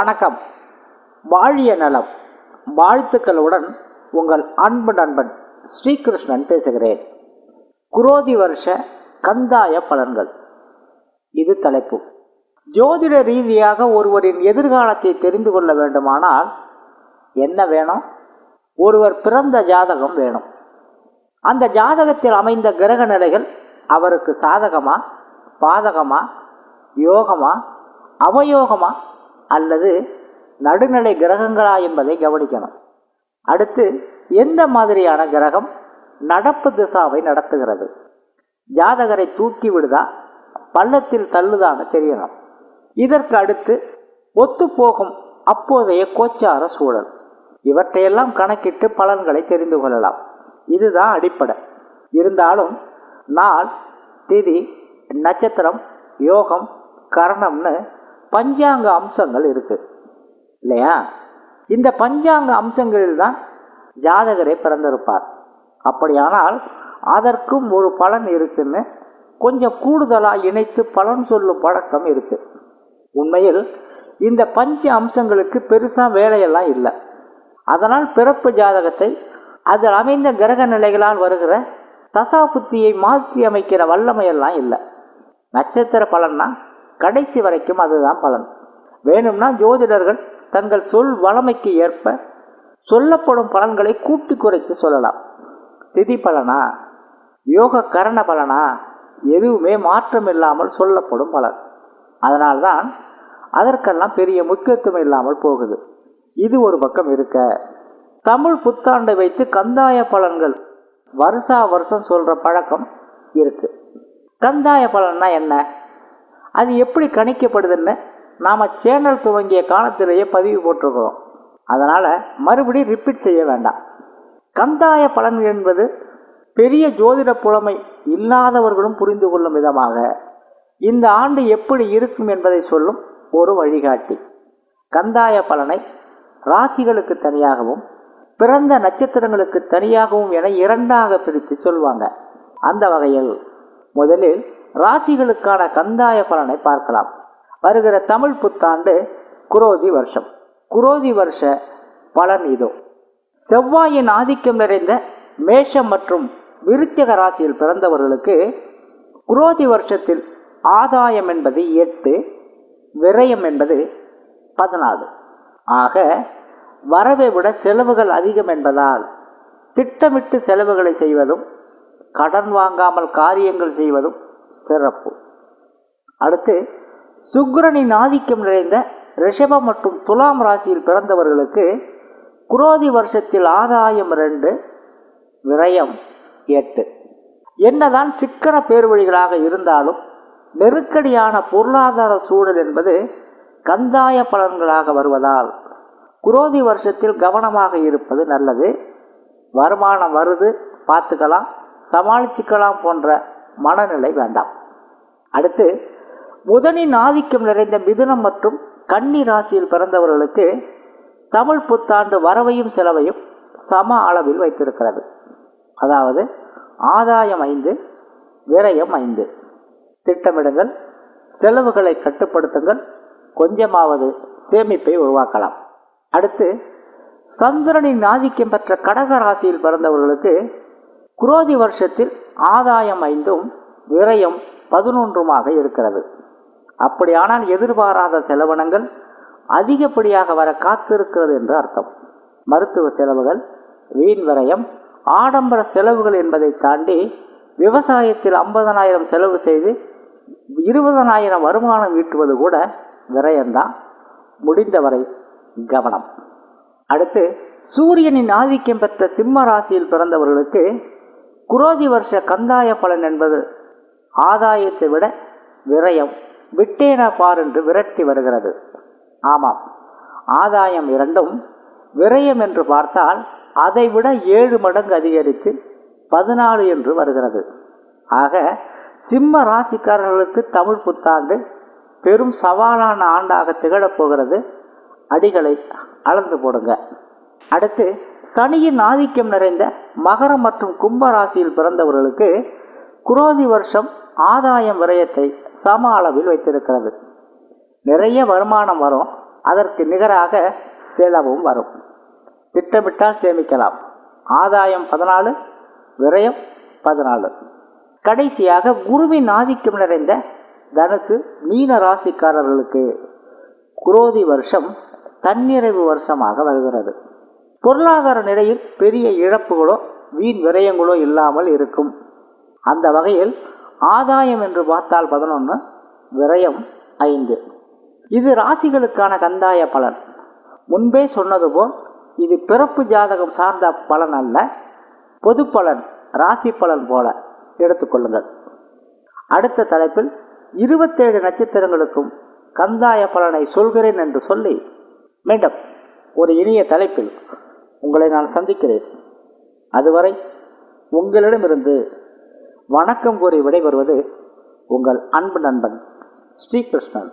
வணக்கம். வாழிய நலம். வாழ்த்துக்களுடன் உங்கள் அன்பு நண்பன் ஸ்ரீகிருஷ்ணன் பேசுகிறேன். குரோதி வருஷ கந்தாய பலன்கள். இது தலைப்பு. ஜோதிட ரீதியாக ஒருவரின் எதிர்காலத்தை தெரிந்து கொள்ள வேண்டுமானால் என்ன வேணும்? ஒருவர் பிறந்த ஜாதகம் வேணும். அந்த ஜாதகத்தில் அமைந்த கிரக நிலைகள் அவருக்கு சாதகமா? பாதகமா? யோகமா? அவயோகமா? அல்லது நடுநிலை கிரகங்களா என்பதை கவனிக்கணும். அடுத்து எந்த மாதிரியான கிரகம் நடப்பு திசாவை நடத்துகிறது? ஜாதகரை தூக்கி விடுதா? பள்ளத்தில் தள்ளுதான்னு தெரியணும். இதற்கு அடுத்து ஒத்துப்போகும் அப்போதைய கோச்சார சூழல். இவற்றையெல்லாம் கணக்கிட்டு பலன்களை தெரிந்து கொள்ளலாம். இதுதான் அடிப்படை. இருந்தாலும் நாள் திதி நட்சத்திரம் யோகம் கரணம்னு பஞ்சாங்க அம்சங்கள் இருக்கு. இல்லையா? இந்த பஞ்சாங்க அம்சங்களில் தான் ஜாதகரை பிறந்திருப்பார். அப்படியானால் அதற்கும் ஒரு பலன் இருக்குன்னு கொஞ்சம் கூடுதலாக இணைத்து பலன் சொல்லும் பழக்கம் இருக்கு. உண்மையில் இந்த பஞ்ச அம்சங்களுக்கு பெருசா வேலையெல்லாம் இல்லை. அதனால் பிறப்பு ஜாதகத்தை அதில் அமைந்த கிரக நிலைகளால் வருகிற தசா புத்தியை மாற்றி அமைக்கிற வல்லமையெல்லாம் இல்லை. நட்சத்திர பலன்னா கடைசி வரைக்கும் அதுதான் பலன். வேணும்னா ஜோதிடர்கள் தங்கள் சொல் வளமைக்கு ஏற்ப சொல்லப்படும் பலன்களை கூட்டி குறைத்து சொல்லலாம். திதி பலனா? யோக கரண பலனா? எதுவுமே மாற்றம் இல்லாமல் சொல்லப்படும் பலன். அதனால்தான் அதற்கெல்லாம் பெரிய முக்கியத்துவம் இல்லாமல் போகுது. இது ஒரு பக்கம் இருக்க. தமிழ் புத்தாண்டை வைத்து கந்தாய பலன்கள் வருஷா வருஷம் சொல்ற பழக்கம் இருக்கு. கந்தாய பலன்னா என்ன? அது எப்படி கணிக்கப்படுதுன்னு நாம் சேனல் துவங்கிய காலத்திலேயே பதிவு போட்டிருக்கிறோம். அதனால் மறுபடி ரிப்பீட் செய்ய வேண்டாம். கந்தாய பலன் என்பது பெரிய ஜோதிட புலமை இல்லாதவர்களும் புரிந்து கொள்ளும் விதமாக இந்த ஆண்டு எப்படி இருக்கும் என்பதை சொல்லும் ஒரு வழிகாட்டி. கந்தாய பலனை ராசிகளுக்கு தனியாகவும் பிறந்த நட்சத்திரங்களுக்கு தனியாகவும் என இரண்டாக பிரித்து சொல்வாங்க. அந்த வகையில் முதலில் ராசிகளுக்கான கந்தாய பலனை பார்க்கலாம். வருகிற தமிழ் புத்தாண்டு குரோதி வருஷம். குரோதி வருஷ பலன் இதோ. செவ்வாயின் ஆதிக்கம் நிறைந்த மேஷம் மற்றும் விருச்சக ராசியில் பிறந்தவர்களுக்கு குரோதி வருஷத்தில் ஆதாயம் என்பது எட்டு விரயம் என்பது பதினாலு. ஆக வரவை விட செலவுகள் அதிகம் என்பதால் திட்டமிட்டு செலவுகளை செய்வதும் கடன் வாங்காமல் காரியங்கள் செய்வதும் சிறப்பு. அடுத்து சுக்ரனின் ஆதிக்கம் நிறைந்த ரிஷபம் மற்றும் துலாம் ராசியில் பிறந்தவர்களுக்கு குரோதி வருஷத்தில் ஆதாயம் ரெண்டு விரயம் எட்டு. என்னதான் சிக்கன பேர்வழிகளாக இருந்தாலும் நெருக்கடியான பொருளாதார சூழல் என்பது கந்தாய பலன்களாக வருவதால் குரோதி வருஷத்தில் கவனமாக இருப்பது நல்லது. வருமானம் வருது பார்த்துக்கலாம். சமாளிச்சுக்கலாம் போன்ற மனநிலை வேண்டாம். அடுத்து புதனின் ஆதிக்கம் நிறைந்த மிதுனம் மற்றும் கன்னி ராசியில் பிறந்தவர்களுக்கு தமிழ் புத்தாண்டு வரவையும் செலவையும் சம அளவில் வைத்திருக்கிறது. அதாவது ஆதாயம் ஐந்து விரயம் ஐந்து. திட்டமிடுங்கள் செலவுகளை கட்டுப்படுத்துங்கள் கொஞ்சமாவது சேமிப்பை உருவாக்கலாம். அடுத்து சந்திரனின் ஆதிக்கம் பெற்ற கடக ராசியில் பிறந்தவர்களுக்கு குரோதி வருஷத்தில் ஆதாயம் ஐந்தும் விரயம் பதினொன்றுமாக இருக்கிறது. அப்படியானால் எதிர்பாராத செலவினங்கள் அதிகப்படியாக வர காத்திருக்கிறது என்று அர்த்தம். மருத்துவ செலவுகள் வீண் விரயம் ஆடம்பர செலவுகள் என்பதை தாண்டி விவசாயத்தில் ஐம்பதனாயிரம் செலவு செய்து இருபதனாயிரம் வருமானம் ஈட்டுவது கூட விரயம்தான். முடிந்தவரை கவனம். அடுத்து சூரியனின் ஆதிக்கம் பெற்ற சிம்ம ராசியில் பிறந்தவர்களுக்கு குரோதி வருஷ கந்தாய பலன் என்பது ஆதாயத்தை விட விரயம். விட்டேன பார் என்று விரட்டி வருகிறது. ஆமாம். ஆதாயம் இரண்டும் விரயம் என்று பார்த்தால் அதை விட ஏழு மடங்கு அதிகரித்து பதினாலு என்று வருகிறது. ஆக சிம்ம ராசிக்காரர்களுக்கு தமிழ் புத்தாண்டு பெரும் சவாலான ஆண்டாக திகழப் போகிறது. அடிகளை அளந்து போடுங்க. அடுத்து சனியின் ஆதிக்கம் நிறைந்த மகரம் மற்றும் கும்ப ராசியில் பிறந்தவர்களுக்கு குரோதி வருஷம் ஆதாயம் விரயத்தை சம அளவில் வைத்திருக்கிறது. நிறைய வருமானம் வரும் அதற்கு நிகராக செலவும் வரும். திட்டமிட்டால் சேமிக்கலாம். ஆதாயம் பதினாலு விரயம் பதினாலு. கடைசியாக குருவின் ஆதிக்கம் நிறைந்த தனுசு மீன ராசிக்காரர்களுக்கு குரோதி வருஷம் தன்னிறைவு வருஷமாக வருகிறது. பொருளாதார நிலையில் பெரிய இழப்புகளோ வீண் விரயங்களோ இல்லாமல் இருக்கும். அந்த வகையில் ஆதாயம் என்று பார்த்தால் பதினொன்று விரயம் ஐந்து. இது ராசிகளுக்கான கந்தாய பலன். முன்பே சொன்னது போல் இது பிறப்பு ஜாதகம் சார்ந்த பலன் அல்ல பொது பலன் ராசி பலன் போல எடுத்துக்கொள்ளுங்கள் அடுத்த தலைப்பில் இருபத்தேழு நட்சத்திரங்களுக்கும் கந்தாய பலனை சொல்கிறேன் என்று சொல்லி மீண்டும் ஒரு இனிய தலைப்பில் உங்களை நான் சந்திக்கிறேன். அதுவரை உங்களிடமிருந்து வணக்கம் கூறி விடைபெறுவது உங்கள் அன்பு நண்பன் ஸ்ரீகிருஷ்ணன்